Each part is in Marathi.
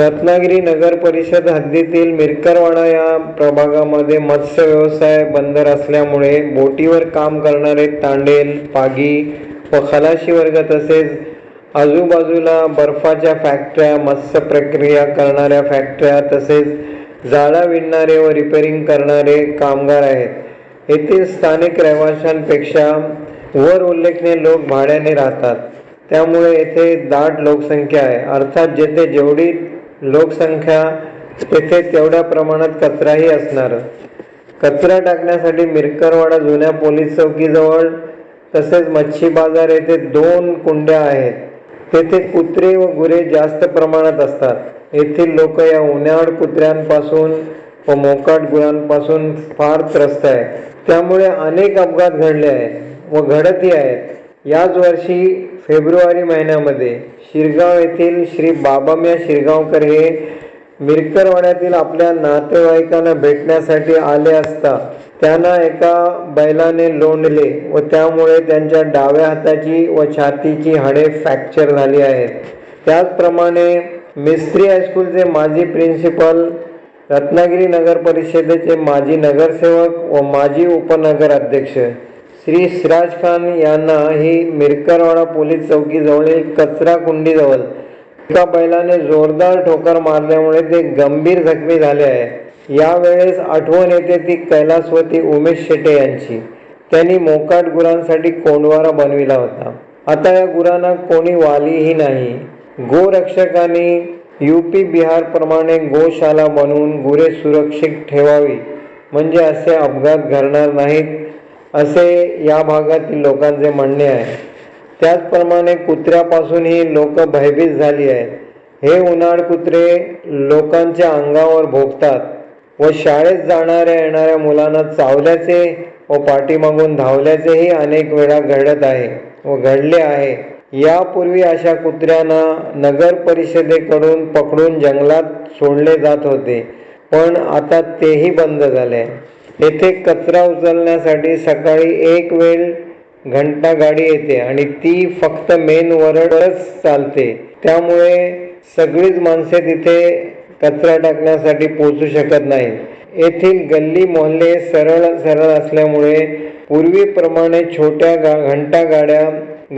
रत्नागिरी नगर परिषद हद्दीतील मिरकरवाडा या प्रभागामध्ये मत्स्य व्यवसाय बंदर असल्यामुळे बोटीवर काम करणारे तांडेल पागी व खलाशी वर्ग तसेच आजूबाजूला बर्फाच्या फॅक्टऱ्या मत्स्य प्रक्रिया करणाऱ्या फॅक्टऱ्या तसेच जाळा विणणारे व रिपेरिंग करणारे कामगार आहेत. येथील स्थानिक रहिवाशांपेक्षा वर उल्लेखनीय लोक भाड्याने राहतात. त्यामुळे येथे दाट लोकसंख्या आहे. अर्थात जेथे जेवढी लोकसंख्या तेथे तेवढ्या प्रमाणात कचराही असणार. कचरा टाकण्यासाठी मिरकरवाडा जुन्या पोलीस चौकीजवळ तसेच मच्छी बाजार येथे दोन कुंड्या आहेत. तेथे कुत्रे व गुरे जास्त प्रमाणात असतात. येथील लोक या उन्हाळ कुत्र्यांपासून व मोकाट गुरांपासून फार त्रस्त आहे त्यामुळे अनेक अपघात घडले आहेत व घडतही आहेत. याच वर्षी फेब्रुवारी महिन्यामध्ये शिरगाव येथील श्री बाबाम्या शिरगावकर हे मिरकरवाड्यातील आपल्या नातेवाईकांना भेटण्यासाठी आले असता त्यांना एका बैलाने लोंडले व त्यामुळे त्यांच्या डाव्या हाताची व छातीची हाडे फ्रॅक्चर झाली आहेत. त्याचप्रमाणे मिस्त्री हायस्कूलचे माजी प्रिन्सिपल रत्नागिरी नगर परिषदेचे माजी नगरसेवक व माजी उपनगर अध्यक्ष श्री सिराज खान यांना ही मिरकरवाडा पोलीस चौकीजवळील कचरा कुंडीजवळ एका बैलाने जोरदार ठोकर मारल्यामुळे ते गंभीर जखमी झाले आहे. यावेळेस आठवण येते ती कैलासवती उमेश शेटे यांची. त्यांनी मोकाट गुरांसाठी कोंडवारा बनविला होता. आता या गुरांना कोणी वालीही नाही. गोरक्षकांनी यू पी बिहारप्रमाणे गोशाला बनवून गुरे सुरक्षित ठेवावी. म्हणजे असे अपघात घडणार नाहीत. असे या भागातील लोकांचे म्हणणे आहे. त्याचप्रमाणे कुत्र्यापासूनही लोक भयभीत झाली आहेत. हे उन्हाळ कुत्रे लोकांच्या अंगावर भोगतात व शाळेत जाणाऱ्या येणाऱ्या मुलांना चावल्याचे व पाठीमागून धावल्याचेही अनेक वेळा घडत आहे व घडले आहे. यापूर्वी अशा कुत्र्यांना नगर परिषदेकडून पकडून जंगलात सोडले जात होते. पण आता तेही बंद झाले. येथे कचरा उचलण्यासाठी सकाळी एक वेळ घंटा गाडी येते आणि ती फक्त मेन वरडच चालते. त्यामुळे सगळीच माणसे तिथे कचरा टाकण्यासाठी पोचू शकत नाही येथील गल्ली मोहल्ले सरळ सरळ असल्यामुळे पूर्वीप्रमाणे छोट्या गा घंटा गाड्या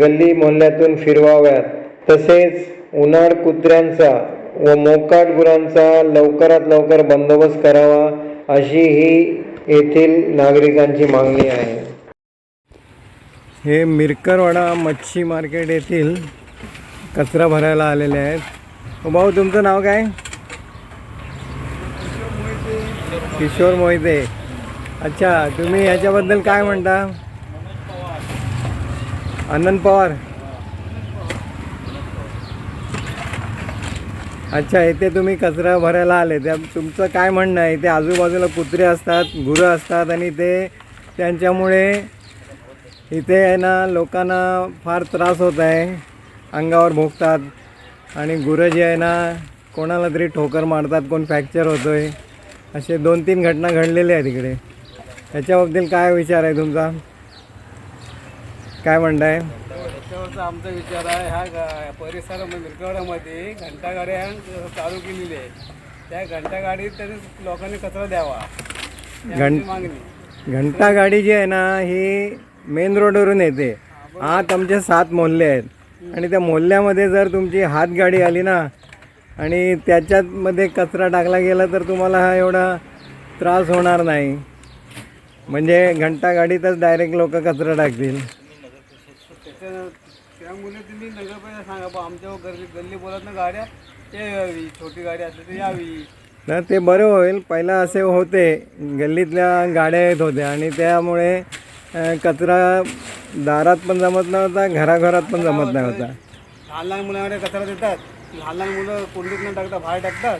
गल्ली मोहल्ल्यातून फिरवाव्यात. तसेच उन्हाळ कुत्र्यांचा व मोकाट गुरांचा लवकरात लवकर बंदोबस्त करावा अशी ही येथील नागरिकांची मागणी आहे. हे मिरकरवाडा मच्छी मार्केट येथील कचरा भरायला आलेले आहेत. भाऊ तुमचं नाव काय? किशोर मोहिते. अच्छा तुम्ही याच्याबद्दल काय म्हणता? आनंद पवार. अच्छा इथे तुम्ही कचरा भरायला आले. त्या तुमचं काय म्हणणं आहे? इथे आजूबाजूला कुत्रे असतात गुरं असतात आणि ते त्यांच्यामुळे इथे आहे ना लोकांना फार त्रास होत आहे. अंगावर भोगतात आणि गुरं जे आहे ना कोणाला तरी ठोकर मारतात कोण फ्रॅक्चर होतो आहे असे दोन तीन घटना घडलेल्या आहेत इकडे. याच्याबद्दल काय विचार आहे तुमचा? काय म्हणताय? त्याच्यावरचा आमचा विचार आहे ह्या गा- परिसरामध्ये मिरकवाड्यामध्ये घंटागाड्या चालू केलेली आहे त्या घंटागाडीत त्यांनी लोकांनी कचरा द्यावा. ही घं- आमची मागणी. घंटा गाडी जी आहे ना ही मेन रोडवरून येते. आत आमचे सात मोहल्ले आहेत. आणि त्या मोहल्ल्यामध्ये जर तुमची हात गाडी आली ना आणि त्याच्यामध्ये कचरा टाकला गेला तर तुम्हाला हा एवढा त्रास होणार नाही. म्हणजे घंटा गाडीतच डायरेक्ट लोक कचरा टाकतील. त्याच्या त्यामुळे तुम्ही नगरपालिका सांगा बा आमच्या गल्ली गल्ली बोलत ना गाड्या ते यावी छोटी गाडी असली तर यावी. तर ते बरं होईल. पहिला असे होते गल्लीतल्या गाड्या येत होत्या आणि त्यामुळे अं, कचरा दारात पण जमत नव्हता घराघरात पण जमत नव्हता. लहान लहान मुलांकडे कचरा देतात. लहान लहान मुलं कुंडीत न टाकतात बाहेर टाकतात.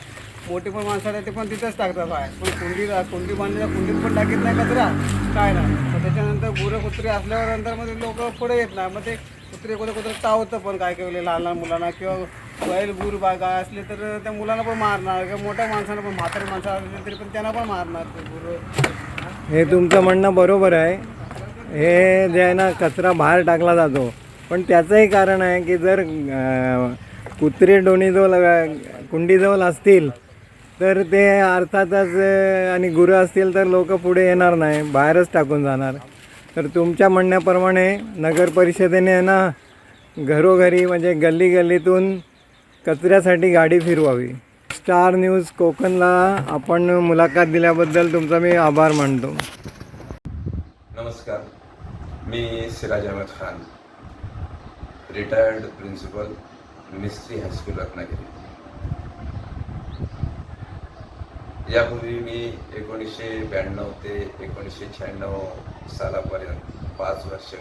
मोठी पण माणसं आहेत ते पण तिथंच टाकतात बाहेर. पण कुंडी कुंडी बांधलेल्या कुंडीत पण टाकीत नाही कचरा. काय नाही. मग त्याच्यानंतर गुरं कुत्री असल्यावर नंतर मग लोक पुढे येत नाही. मग ते कुत्रे कोणत्या कुत्रे चावतं पण काय काय लहान लहान मुलांना किंवा बैल गुर बागा असले तर त्या मुलांना पण मारणार किंवा मोठ्या माणसांना पण म्हातारी माणसं असले तरी पण त्यांना पण मारणार ते गुरं. हे तुमचं म्हणणं बरोबर आहे. हे जे आहे ना कचरा बाहेर टाकला जातो. पण त्याचंही कारण आहे की जर कुत्रे डोणीजवळ कुंडीजवळ असतील तर ते अर्थातच आणि गुरं असतील तर लोक पुढे येणार नाही बाहेरच टाकून जाणार. तर तुमच्या म्हणण्याप्रमाणे नगर परिषदेने ना घरोघरी म्हणजे गल्ली गल्लीतून कचऱ्यासाठी गाडी फिरवावी. स्टार न्यूज कोकणला आपण मुलाखत दिल्याबद्दल तुमचा मी आभार मानतो. नमस्कार. मी Siraj Ahmed Khan. Retired principal Mistry high school Ratnagiri. यापूर्वी मी एकोणीसशे ब्याण्णव ते एकोणीसशे शहाण्णव सालापर्यंत पाच वर्ष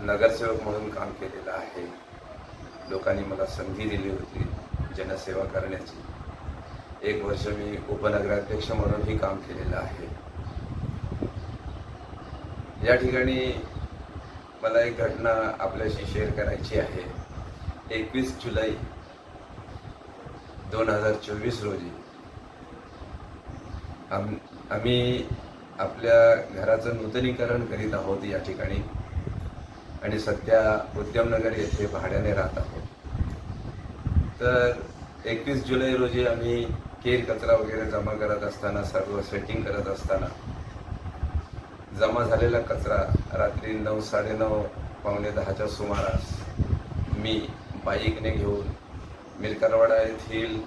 नगरसेवक म्हणून काम केलेलं आहे. लोकांनी मला संधी दिली होती जनसेवा करण्याची. एक वर्ष मी उपनगराध्यक्ष म्हणूनही काम केलेलं आहे. या ठिकाणी मला एक घटना आपल्याशी शेअर करायची आहे. एकवीस जुलै दोन हजार चोवीस रोजी आम आम्ही आपल्या घराचं नूतनीकरण करीत आहोत या ठिकाणी आणि सध्या उद्यमनगर येथे भाड्याने राहत आहोत. तर एकवीस जुलै रोजी आम्ही केर कचरा वगैरे जमा करत असताना सर्व सेटिंग करत असताना जमा झालेला कचरा रात्री नऊ साडेनऊ पावणे दहाच्या सुमारास मी बाईकने घेऊन मिरकरवाडा येथील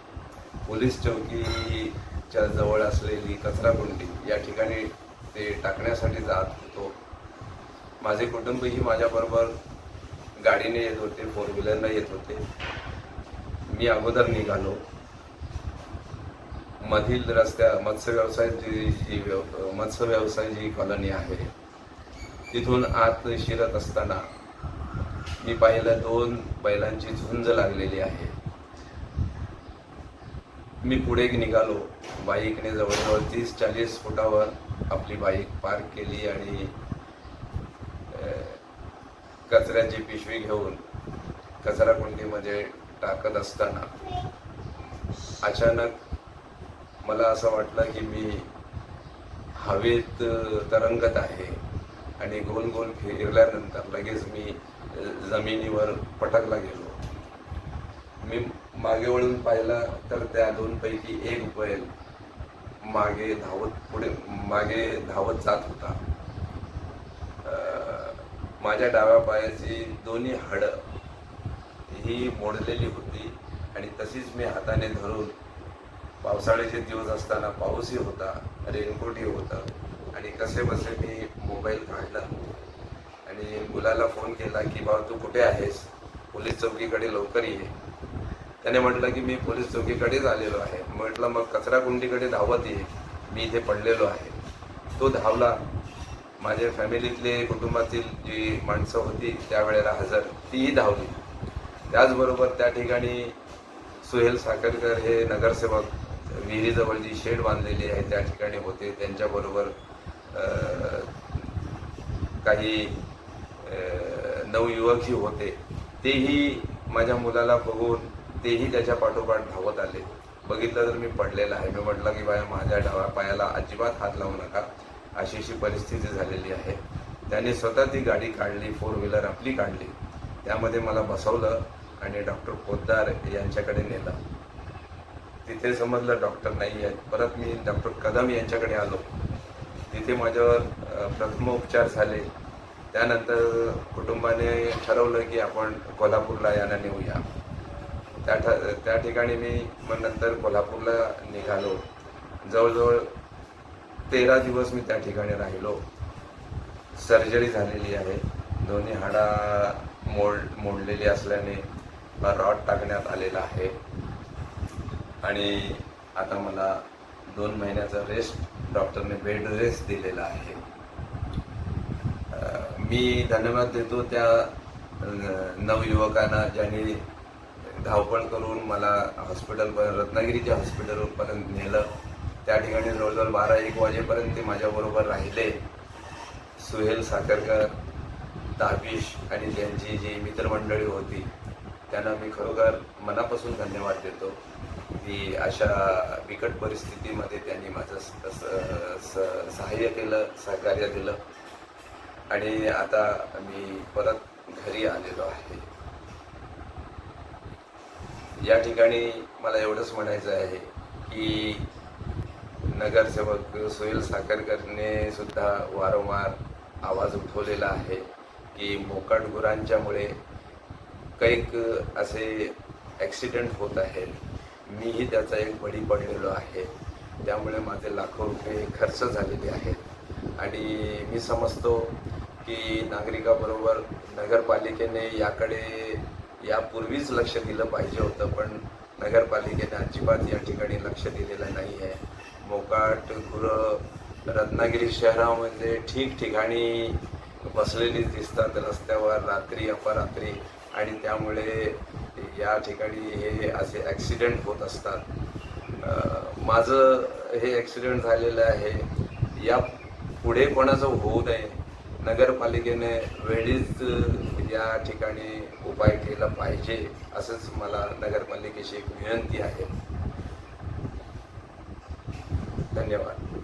पोलीस चौकीच्या जवळ असलेली कचराकुंडी या ठिकाणी ते टाकण्यासाठी जात होतो. माझे कुटुंबही माझ्याबरोबर गाडीने येत होते फोर व्हीलरनं येत होते. मी अगोदर निघालो. मधील रस्त्या मत्स्य व्यवसाय जी जी व्यव मत्स्य व्यवसाय जी कॉलनी आहे तिथून आत शिरत असताना मी पाहिलं दोन बैलांची झुंज लागलेली आहे. मी पुढे निघालो. बाईकने जवळजवळ तीस चाळीस फुटावर आपली बाईक पार्क केली आणि कचऱ्याची पिशवी घेऊन कचरा कुंडीमध्ये टाकत असताना अचानक मला असं वाटलं की मी हवेत तरंगत आहे आणि गोल गोल फिरल्यानंतर लगेच मी जमिनीवर पटकला गेलो. मी मागे वळून पाहिलं तर त्या दोनपैकी एक बैल मागे धावत पुढे मागे धावत जात होता. माझ्या डाव्या पायाची दोन्ही हाडं ही मोडलेली होती आणि तशीच मी हाताने धरून पावसाळ्याचे दिवस असताना पाऊसही होता रेनकोटही होतं आणि कसे बसे मी मोबाईल काढला. आणि मुलाला फोन केला की बाबा तू कुठे आहेस? पोलीस चौकीकडे लवकर ये. त्याने म्हटलं की मी पोलीस चौकीकडेच आलेलो आहे. म्हटलं मग कचरा कुंडीकडे धावत ये. मी इथे पडलेलो आहे. तो धावला. माझ्या फॅमिलीतले कुटुंबातील जी माणसं होती त्यावेळेला हजर तीही धावली. त्याचबरोबर त्या ठिकाणी सुहेल साखरकर हे नगरसेवक विहिरीजवळ जी शेड बांधलेली आहे त्या ठिकाणी होते. त्यांच्याबरोबर काही नवयुवकही होते. तेही माझ्या मुलाला बघून तेही त्याच्या पाठोपाठ धावत आले. बघितलं तर मी पडलेला आहे. मी म्हटलं की बाया माझ्या डाव्या पायाला अजिबात हात लावू नका. अशी अशी परिस्थिती झालेली आहे. त्याने स्वतः ती गाडी काढली फोर व्हीलर आपली काढली. त्यामध्ये मला बसवलं आणि डॉक्टर पोद्दार यांच्याकडे नेलं. तिथे समजलं डॉक्टर नाही आहेत. परत मी डॉक्टर कदम यांच्याकडे आलो. तिथे माझ्यावर प्रथम प्रथमोपचार झाले. त्यानंतर कुटुंबाने ठरवलं की आपण कोल्हापूरला यांना नेऊया. त्या ठ त्या ठिकाणी मी मग नंतर कोल्हापूरला निघालो. जवळजवळ तेरा दिवस मी त्या ठिकाणी राहिलो. सर्जरी झालेली आहे. दोन्ही हाडा मोड मोडलेली असल्याने रॉड टाकण्यात आलेला आहे. आणि आता मला दोन महिन्याचा रेस्ट डॉक्टरने बेड रेस्ट दिलेला आहे. मी धन्यवाद देतो त्या नवयुवकांना ज्यांनी धावपळ करून मला हॉस्पिटल रत्नागिरीच्या हॉस्पिटलपर्यंत नेलं. त्या ठिकाणी जवळजवळ बारा एक वाजेपर्यंत ते माझ्याबरोबर राहिले. सुहेल साखरकर दाबिश आणि त्यांची जी मित्रमंडळी होती त्यांना मी खरोखर मनापासून धन्यवाद देतो. की अशा बिकट परिस्थितीमध्ये त्यांनी माझं स- सहाय्य केलं सहकार्य दिलं. आणि आता मी परत घरी आलेलो आहे. या ठिकाणी मला एवढंच म्हणायचं आहे की नगरसेवक सुनील साखरकरने सुद्धा वारंवार आवाज उठवलेला आहे की मोकाट गुरांच्यामुळे कैक असे ॲक्सिडेंट होत आहेत. मीही त्याचा एक बळी पडलेलो आहे. त्यामुळे माझे लाखो रुपये खर्च झालेले आहेत. आणि मी समजतो की नागरिकाबरोबर नगरपालिकेने याकडे यापूर्वीच लक्ष दिलं पाहिजे होतं पण नगरपालिकेने अजिबात या ठिकाणी लक्ष दिलेलं नाही आहे मोकाट गुरं रत्नागिरी शहरामध्ये ठिकठिकाणी बसलेली दिसतात रस्त्यावर रात्री अपरात्री आणि त्यामुळे या ठिकाणी हे असे ॲक्सिडेंट होत असतात. माझं हे ॲक्सिडेंट झालेलं आहे. या पुढे कोणाचं होऊ नये नगरपालिकेने वेळीच या ठिकाणी उपाय केला पाहिजे असंच मला नगरपालिकेची एक विनंती आहे. धन्यवाद.